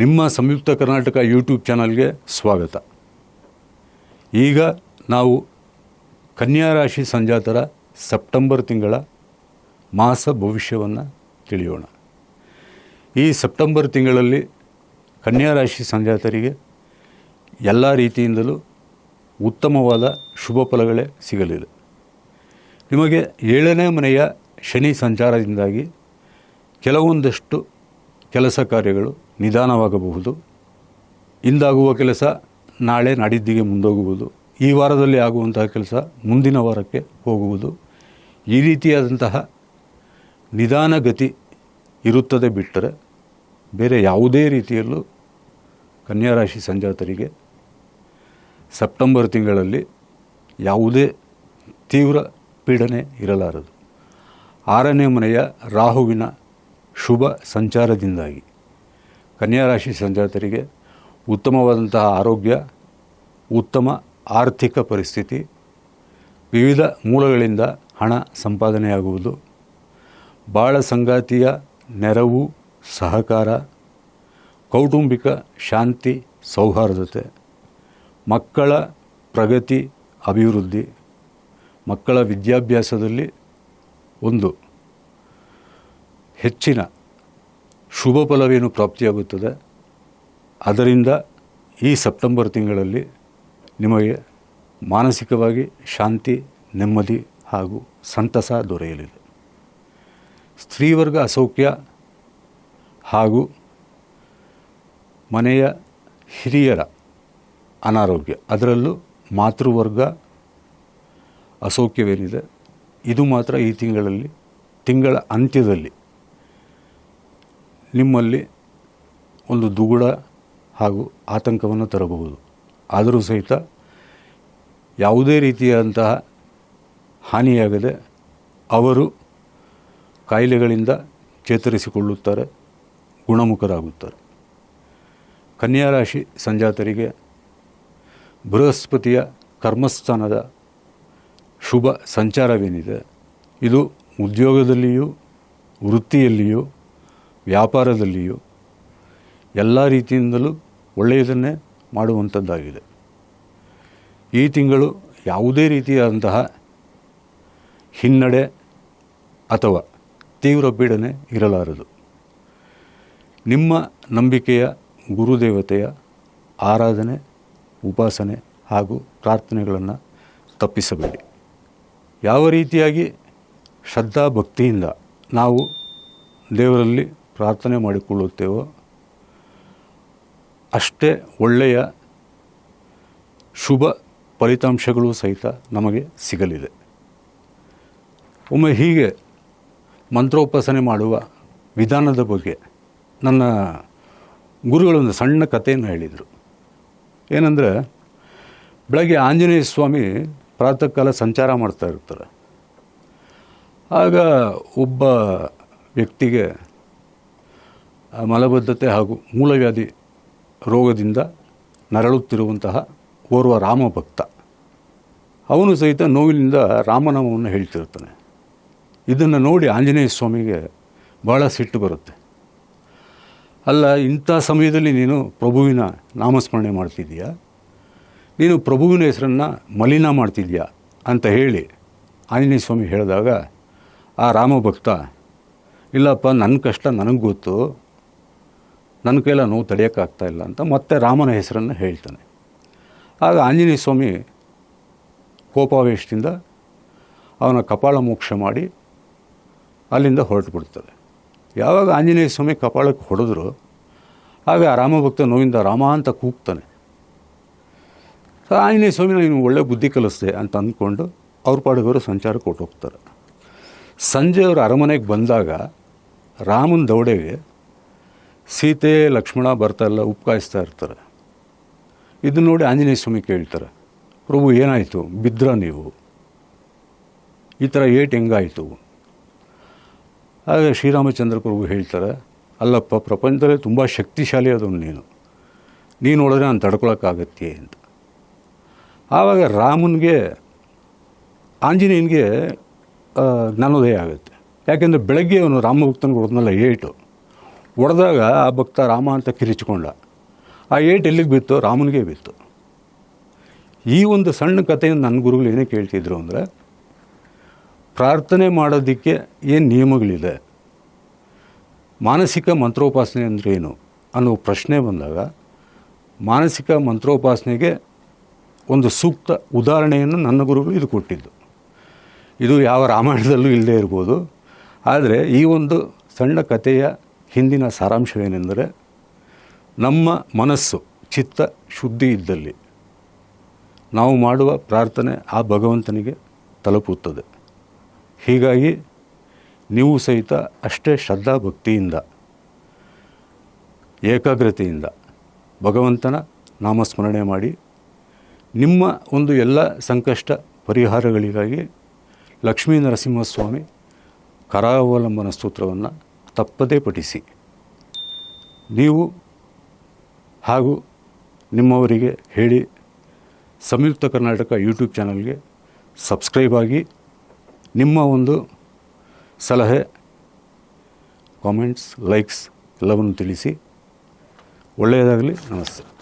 ನಿಮ್ಮ ಸಂಯುಕ್ತ ಕರ್ನಾಟಕ ಯೂಟ್ಯೂಬ್ ಚಾನಲ್ಗೆ ಸ್ವಾಗತ. ಈಗ ನಾವು ಕನ್ಯಾ ರಾಶಿ ಸಂಜಾತರ ಸೆಪ್ಟೆಂಬರ್ ತಿಂಗಳ ಮಾಸ ಭವಿಷ್ಯವನ್ನು ತಿಳಿಯೋಣ. ಈ ಸೆಪ್ಟೆಂಬರ್ ತಿಂಗಳಲ್ಲಿ ಕನ್ಯಾ ರಾಶಿ ಸಂಜಾತರಿಗೆ ಎಲ್ಲ ರೀತಿಯಿಂದಲೂ ಉತ್ತಮವಾದ ಶುಭ ಫಲಗಳೇ ಸಿಗಲಿದೆ. ನಿಮಗೆ ಏಳನೇ ಮನೆಯ ಶನಿ ಸಂಚಾರದಿಂದಾಗಿ ಕೆಲವೊಂದಷ್ಟು ಕೆಲಸ ಕಾರ್ಯಗಳು ನಿಧಾನವಾಗಬಹುದು. ಇಂದಾಗುವ ಕೆಲಸ ನಾಳೆ ನಾಡಿದ್ದಿಗೆ ಮುಂದೋಗುವುದು ಈ ವಾರದಲ್ಲಿ ಆಗುವಂತಹ ಕೆಲಸ ಮುಂದಿನ ವಾರಕ್ಕೆ ಹೋಗುವುದು. ಈ ರೀತಿಯಾದಂತಹ ನಿಧಾನಗತಿ ಇರುತ್ತದೆ ಬಿಟ್ಟರೆ ಬೇರೆ ಯಾವುದೇ ರೀತಿಯಲ್ಲೂ ಕನ್ಯಾ ರಾಶಿ ಸಂಜಾತರಿಗೆ ಸೆಪ್ಟೆಂಬರ್ ತಿಂಗಳಲ್ಲಿ ಯಾವುದೇ ತೀವ್ರ ಪೀಡನೆ ಇರಲಾರದು. ಆರನೇ ಮನೆಯ ರಾಹುವಿನ ಶುಭ ಸಂಚಾರದಿಂದಾಗಿ. ಕನ್ಯಾ ರಾಶಿ ಸಂಜಾತರಿಗೆ ಉತ್ತಮವಾದಂತಹ ಆರೋಗ್ಯ, ಉತ್ತಮ ಆರ್ಥಿಕ ಪರಿಸ್ಥಿತಿ, ವಿವಿಧ ಮೂಲಗಳಿಂದ ಹಣ ಸಂಪಾದನೆಯಾಗುವುದು, ಬಾಳ ಸಂಗಾತಿಯ ನೆರವು, ಸಹಕಾರ, ಕೌಟುಂಬಿಕ ಶಾಂತಿ, ಸೌಹಾರ್ದತೆ, ಮಕ್ಕಳ ಪ್ರಗತಿ, ಅಭಿವೃದ್ಧಿ, ಮಕ್ಕಳ ವಿದ್ಯಾಭ್ಯಾಸದಲ್ಲಿ ಒಂದು ಹೆಚ್ಚಿನ ಶುಭ ಫಲವೇನು ಪ್ರಾಪ್ತಿಯಾಗುತ್ತದೆ? ಅದರಿಂದ ಈ ಸೆಪ್ಟೆಂಬರ್ ತಿಂಗಳಲ್ಲಿ ನಿಮಗೆ ಮಾನಸಿಕವಾಗಿ ಶಾಂತಿ, ನೆಮ್ಮದಿ ಹಾಗೂ ಸಂತಸ ದೊರೆಯಲಿದೆ. ಸ್ತ್ರೀವರ್ಗ ಅಸೌಖ್ಯ ಹಾಗೂ ಮನೆಯ ಹಿರಿಯರ ಅನಾರೋಗ್ಯ, ಅದರಲ್ಲೂ ಮಾತೃವರ್ಗ ಅಸೌಖ್ಯವೇನಿದೆ. ಇದು ಮಾತ್ರ ಈ ತಿಂಗಳಲ್ಲಿ, ತಿಂಗಳ ಅಂತ್ಯದಲ್ಲಿ ನಿಮ್ಮಲ್ಲಿ ಒಂದು ದುಗುಡ ಹಾಗೂ ಆತಂಕವನ್ನು ತರಬಹುದು. ಆದರೂ ಸಹಿತ ಯಾವುದೇ ರೀತಿಯಾದಂತಹ ಹಾನಿಯಾಗದೆ ಅವರು ಕಾಯಿಲೆಗಳಿಂದ ಚೇತರಿಸಿಕೊಳ್ಳುತ್ತಾರೆ, ಗುಣಮುಖರಾಗುತ್ತಾರೆ. ಕನ್ಯಾ ರಾಶಿ ಸಂಜಾತರಿಗೆ ಬೃಹಸ್ಪತಿಯ ಕರ್ಮಸ್ಥಾನದ ಶುಭ ಸಂಚಾರವೇನಿದೆ. ಇದು ಉದ್ಯೋಗದಲ್ಲಿಯೂ ವೃತ್ತಿಯಲ್ಲಿಯೂ ವ್ಯಾಪಾರದಲ್ಲಿಯೂ ಎಲ್ಲ ರೀತಿಯಿಂದಲೂ ಒಳ್ಳೆಯದನ್ನೇ ಮಾಡುವಂಥದ್ದಾಗಿದೆ. ಈ ತಿಂಗಳು ಯಾವುದೇ ರೀತಿಯಾದಂತಹ ಹಿನ್ನಡೆ ಅಥವಾ ತೀವ್ರ ಪೀಡನೆ ಇರಲಾರದು. ನಿಮ್ಮ ನಂಬಿಕೆಯ ಗುರುದೇವತೆಯ ಆರಾಧನೆ, ಉಪಾಸನೆ ಹಾಗೂ ಪ್ರಾರ್ಥನೆಗಳನ್ನು ತಪ್ಪಿಸಬೇಡಿ. ಯಾವ ರೀತಿಯಾಗಿ ಶ್ರದ್ಧಾ ಭಕ್ತಿಯಿಂದ ನಾವು ದೇವರಲ್ಲಿ ಪ್ರಾರ್ಥನೆ ಮಾಡಿಕೊಳ್ಳುತ್ತೇವೋ, ಅಷ್ಟೇ ಒಳ್ಳೆಯ ಶುಭ ಫಲಿತಾಂಶಗಳು ಸಹಿತ ನಮಗೆ ಸಿಗಲಿದೆ. ಒಮ್ಮೆ ಹೀಗೆ ಮಂತ್ರೋಪಾಸನೆ ಮಾಡುವ ವಿಧಾನದ ಬಗ್ಗೆ ನನ್ನ ಗುರುಗಳೊಂದು ಸಣ್ಣ ಕಥೆಯನ್ನು ಹೇಳಿದರು. ಏನಂದರೆ, ಬೆಳಗ್ಗೆ ಆಂಜನೇಯ ಸ್ವಾಮಿ ಪ್ರಾತಃ ಕಾಲ ಸಂಚಾರ ಮಾಡ್ತಾ ಇರ್ತಾರೆ. ಆಗ ಒಬ್ಬ ವ್ಯಕ್ತಿಗೆ ಮಲಬದ್ಧತೆ ಹಾಗೂ ಮೂಲವ್ಯಾಧಿ ರೋಗದಿಂದ ನರಳುತ್ತಿರುವಂತಹ ಓರ್ವ ರಾಮ ಭಕ್ತ. ಅವನು ಸಹಿತ ನೋವಿನಿಂದ ರಾಮನಾಮವನ್ನು ಹೇಳ್ತಿರ್ತಾನೆ. ಇದನ್ನು ನೋಡಿ ಆಂಜನೇಯ ಸ್ವಾಮಿಗೆ ಭಾಳ ಸಿಟ್ಟು ಬರುತ್ತೆ. ಅಲ್ಲ, ಇಂಥ ಸಮಯದಲ್ಲಿ ನೀನು ಪ್ರಭುವಿನ ನಾಮಸ್ಮರಣೆ ಮಾಡ್ತಿದ್ದೀಯಾ? ನೀನು ಪ್ರಭುವಿನ ಹೆಸರನ್ನು ಮಲಿನ ಮಾಡ್ತಿದ್ಯಾ ಅಂತ ಹೇಳಿ ಆಂಜನೇಯ ಸ್ವಾಮಿ ಹೇಳಿದಾಗ, ಆ ರಾಮ ಭಕ್ತ, ಇಲ್ಲಪ್ಪ ನನ್ನ ಕಷ್ಟ ನನಗೆ ಗೊತ್ತು. ನನ್ನ ಕೈಲ ನೋವು ತಡೆಯೋಕ್ಕಾಗ್ತಾ ಇಲ್ಲ ಅಂತ ಮತ್ತೆ ರಾಮನ ಹೆಸರನ್ನು ಹೇಳ್ತಾನೆ. ಆಗ ಆಂಜನೇಯ ಸ್ವಾಮಿ ಕೋಪಾವೇಶದಿಂದ ಅವನ ಕಪಾಳ ಮೋಕ್ಷ ಮಾಡಿ ಅಲ್ಲಿಂದ ಹೊರಟು ಬಿಡ್ತಾರೆ. ಯಾವಾಗ ಆಂಜನೇಯ ಸ್ವಾಮಿ ಕಪಾಳಕ್ಕೆ ಹೊಡೆದ್ರು, ಆಗ ಆ ರಾಮಭಕ್ತ ನೋವಿಂದ ರಾಮ ಅಂತ ಕೂಗ್ತಾನೆ. ಆಂಜನೇಯ ಸ್ವಾಮಿ, ನೀನು ಒಳ್ಳೆ ಬುದ್ಧಿ ಕಲಿಸ್ದೆ ಅಂತ ಅಂದ್ಕೊಂಡು ಅವ್ರ ಪಾಡಿಗವರು ಕೊಟ್ಟು ಹೋಗ್ತಾರೆ. ಸಂಜೆ ಅವರು ಅರಮನೆಗೆ ಬಂದಾಗ ರಾಮನ ದೌಡೆಗೆ ಸೀತೆ, ಲಕ್ಷ್ಮಣ ಬರ್ತಾ ಇಲ್ಲ, ಉಪ್ಕಾಯಿಸ್ತಾ ಇರ್ತಾರೆ. ಇದನ್ನ ನೋಡಿ ಆಂಜನೇಯ ಸ್ವಾಮಿ ಕೇಳ್ತಾರೆ, ಪ್ರಭು, ಏನಾಯಿತು? ಬಿದ್ರ ನೀವು? ಈ ಥರ ಏಟ್ ಹೆಂಗಾಯಿತು? ಆಗ ಶ್ರೀರಾಮಚಂದ್ರ ಪ್ರಭು ಹೇಳ್ತಾರೆ, ಅಲ್ಲಪ್ಪ, ಪ್ರಪಂಚದಲ್ಲೇ ತುಂಬ ಶಕ್ತಿಶಾಲಿ ಅದನ್ನು ನೀನು. ನೀನು ನೋಡಿದ್ರೆ ನಾನು ತಡ್ಕೊಳಕ್ಕಾಗತ್ತೆ ಅಂತ. ಆವಾಗ ರಾಮನಿಗೆ, ಆಂಜನೇಯನಿಗೆ ಜ್ಞಾನೋದಯ ಆಗುತ್ತೆ. ಯಾಕೆಂದರೆ ಬೆಳಗ್ಗೆ ಅವನು ರಾಮಭಕ್ತನಿಗೆ ಹೊಡೆದ್ನಲ್ಲ ಏಟು. ಹೊಡೆದಾಗ ಆ ಭಕ್ತ ರಾಮ ಅಂತ ಕಿರಿಚಿಕೊಂಡ. ಆ ಏಟ್ ಎಲ್ಲಿಗೆ ಬಿತ್ತು? ರಾಮನಿಗೆ ಬಿತ್ತು. ಈ ಒಂದು ಸಣ್ಣ ಕಥೆಯನ್ನು ನನ್ನ ಗುರುಗಳು ಏನೇ ಕೇಳ್ತಿದ್ರು ಅಂದರೆ, ಪ್ರಾರ್ಥನೆ ಮಾಡೋದಕ್ಕೆ ಏನು ನಿಯಮಗಳಿದೆ? ಮಾನಸಿಕ ಮಂತ್ರೋಪಾಸನೆ ಅಂದರೆ ಏನು? ಅನ್ನೋ ಪ್ರಶ್ನೆ ಬಂದಾಗ, ಮಾನಸಿಕ ಮಂತ್ರೋಪಾಸನೆಗೆ ಒಂದು ಸೂಕ್ತ ಉದಾಹರಣೆಯನ್ನು ನನ್ನ ಗುರುಗಳು ಇದು ಕೊಟ್ಟಿದ್ದು. ಇದು ಯಾವ ರಾಮಾಯಣದಲ್ಲೂ ಇಲ್ಲದೆ ಇರ್ಬೋದು. ಆದರೆ ಈ ಒಂದು ಸಣ್ಣ ಕಥೆಯ ಹಿಂದಿನ ಸಾರಾಂಶವೇನೆಂದರೆ ನಮ್ಮ ಮನಸ್ಸು, ಚಿತ್ತ ಶುದ್ಧಿ ಇದ್ದಲ್ಲಿ ನಾವು ಮಾಡುವ ಪ್ರಾರ್ಥನೆ ಆ ಭಗವಂತನಿಗೆ ತಲುಪುತ್ತದೆ. ಹೀಗಾಗಿ ನೀವು ಸಹಿತ ಅಷ್ಟೇ ಶ್ರದ್ಧಾ ಭಕ್ತಿಯಿಂದ, ಏಕಾಗ್ರತೆಯಿಂದ ಭಗವಂತನ ನಾಮಸ್ಮರಣೆ ಮಾಡಿ ನಿಮ್ಮ ಒಂದು ಎಲ್ಲ ಸಂಕಷ್ಟ ಪರಿಹಾರಗಳಿಗಾಗಿ ಲಕ್ಷ್ಮೀ ನರಸಿಂಹಸ್ವಾಮಿ ಕರಾವಲಂಬನ ಸ್ತೋತ್ರವನ್ನು ತಪ್ಪದೇ ಪಠಿಸಿ. ನೀವು ಹಾಗೂ ನಿಮ್ಮವರಿಗೆ ಹೇಳಿ ಸಂಯುಕ್ತ ಕರ್ನಾಟಕ ಯೂಟ್ಯೂಬ್ ಚಾನಲ್ಗೆ ಸಬ್ಸ್ಕ್ರೈಬ್ ಆಗಿ ನಿಮ್ಮ ಒಂದು ಸಲಹೆ, ಕಾಮೆಂಟ್ಸ್, ಲೈಕ್ಸ್ ಎಲ್ಲವನ್ನು ತಿಳಿಸಿ. ಒಳ್ಳೆಯದಾಗಲಿ, ನಮಸ್ತೆ.